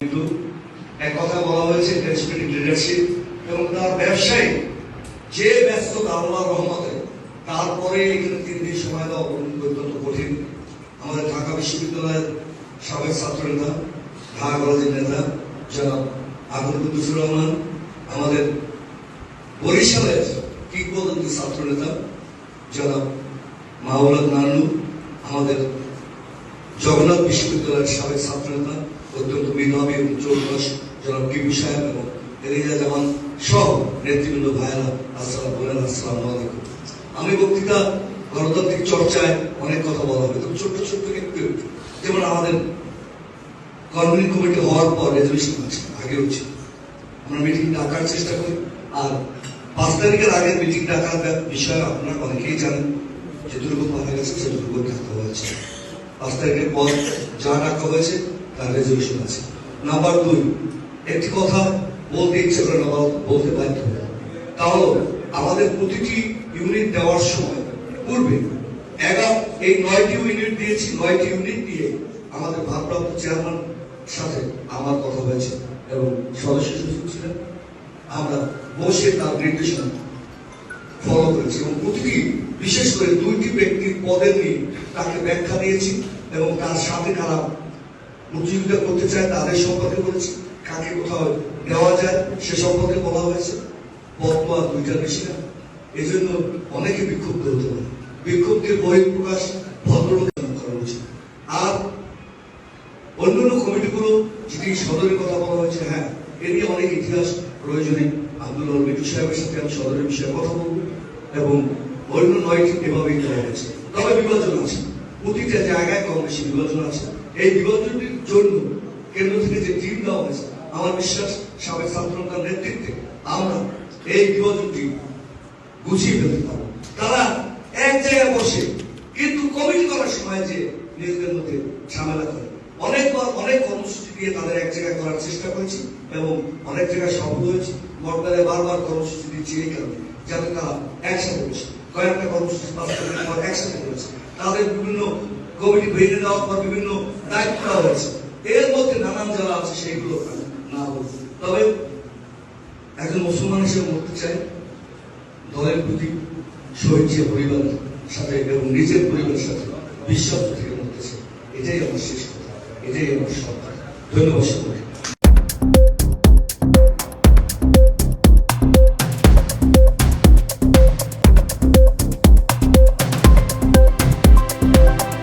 কিন্তু এক কথা বলা হয়েছে ডেসপিরিট লিডারশিপ এবং তার ব্যবসায়ী যে ব্যস্ততা আল্লাহ রহমতে তারপরে এখানে তিন দিন সময় দেওয়া অত্যন্ত কঠিন। আমাদের ঢাকা বিশ্ববিদ্যালয়ের সাবেক ছাত্র নেতা ঢাকা কলেজের নেতা জনাব আবুল কুদ্দুসুর রহমান, আমাদের বরিশালের কিংবদন্তি ছাত্র নেতা জনাব মাওলাদ নানু আমাদের জগন্নাথ বিশ্ববিদ্যালয়ের সাবেক ছাত্র নেতা অত্যন্ত মেধাবী এবং চৌদ্দশ জনাব কিবু সাহেব এবং এলিজা জামান সহ নেতৃবৃন্দ ভাইয়েরা আসসালাম বলেন আসসালাম আলাইকুম। আমি বক্তৃতা গণতান্ত্রিক চর্চায় অনেক কথা বলা হবে, তবে ছোট্ট ছোট্ট একটু যেমন আমাদের কনভেনিং কমিটি হওয়ার পর রেজলিউশন আছে আগে হচ্ছে। আমরা মিটিং ডাকার চেষ্টা করি, আর পাঁচ তারিখের আগে মিটিং ডাকার বিষয়ে আপনারা অনেকেই জানেন, যে দুর্গ মারা গেছে সে দুর্গ ডাকা হয়েছে। পাঁচ তারিখের পর যা ডাকা হয়েছে, তার রেজলিউশন আছে নাম্বার দুই, একটি কথা বলতে ইচ্ছে করে না বলতে বাধ্য হই। তা আমাদের প্রতিটি ইউনিট দেওয়ার সময় পূর্বে এগারো এই নয়টি ইউনিট দিয়েছি, নয়টি ইউনিট দিয়ে আমাদের ভারপ্রাপ্ত চেয়ারম্যান সাথে আমার কথা হয়েছে এবং সদস্য সচিব ছিলেন আমরা বসে তার নির্দেশনা ফলো করেছি এবং প্রতিটি বিশেষ করে দুইটি ব্যক্তির পদের নিয়ে তাকে ব্যাখ্যা দিয়েছি এবং তার সাথে কারা প্রতিযোগিতা করতে চায় তাদের সম্পর্কে বলেছি। কাকে কোথাও দেওয়া যায় সে সম্পর্কে বলা হয়েছে। পদ তো আর দুইটার বেশি না এই জন্য অনেকে বিক্ষুব্ধ হতে পারে। বিক্ষুব্ধের বহিঃপ্রকাশ ভদ্রলোক করা আর অন্যান্য কমিটিগুলো যেটি সদরের কথা বলা হয়েছে হ্যাঁ এ নিয়ে অনেক ইতিহাস প্রয়োজনে আব্দুল মিটু সাহেবের সাথে আমি সদরের বিষয়ে কথা বলব। এবং অন্য নয়টি এভাবেই দেওয়া হয়েছে। তবে বিভাজন আছে। প্রতিটা জায়গায় বেশি বিভাজন আছে। এই বিভাজনটির জন্য কেন্দ্র থেকে যে টিম দেওয়া হয়েছে, আমার বিশ্বাস সাবেক ছাত্রতার নেতৃত্বে আমরা এই বিভাজনটি গুছিয়ে ফেলতে পারব। তারা এক জায়গায় বসে কিন্তু কমিটি করার সময় যে নিজেদের মধ্যে ঝামেলা করে। অনেকবার অনেক কর্মসূচি দিয়ে তাদের এক জায়গায় করার চেষ্টা করেছি এবং অনেক জায়গায় সফল হয়েছি। বর্তমানে বারবার কর্মসূচি দিচ্ছি এই কারণে যাতে তারা একসাথে বসে। কয়েকটা কর্মসূচি বাস্তবায়নের পর একসাথে করেছে তাদের বিভিন্ন কমিটি ভেঙে দেওয়ার পর বিভিন্ন দায়িত্ব দেওয়া হয়েছে। এর মধ্যে নানান যারা আছে, সেইগুলো না হোক তবে একজন মুসলমান হিসেবে বলতে চাই, দলের প্রতি শহীদ যে পরিবারের সাথে এবং নিজের পরিবারের সাথে বিশ্বাস থেকে মরতেছে এটাই আমার শেষ কথা, এটাই আমার সব ধন্যবাদ সকলকে।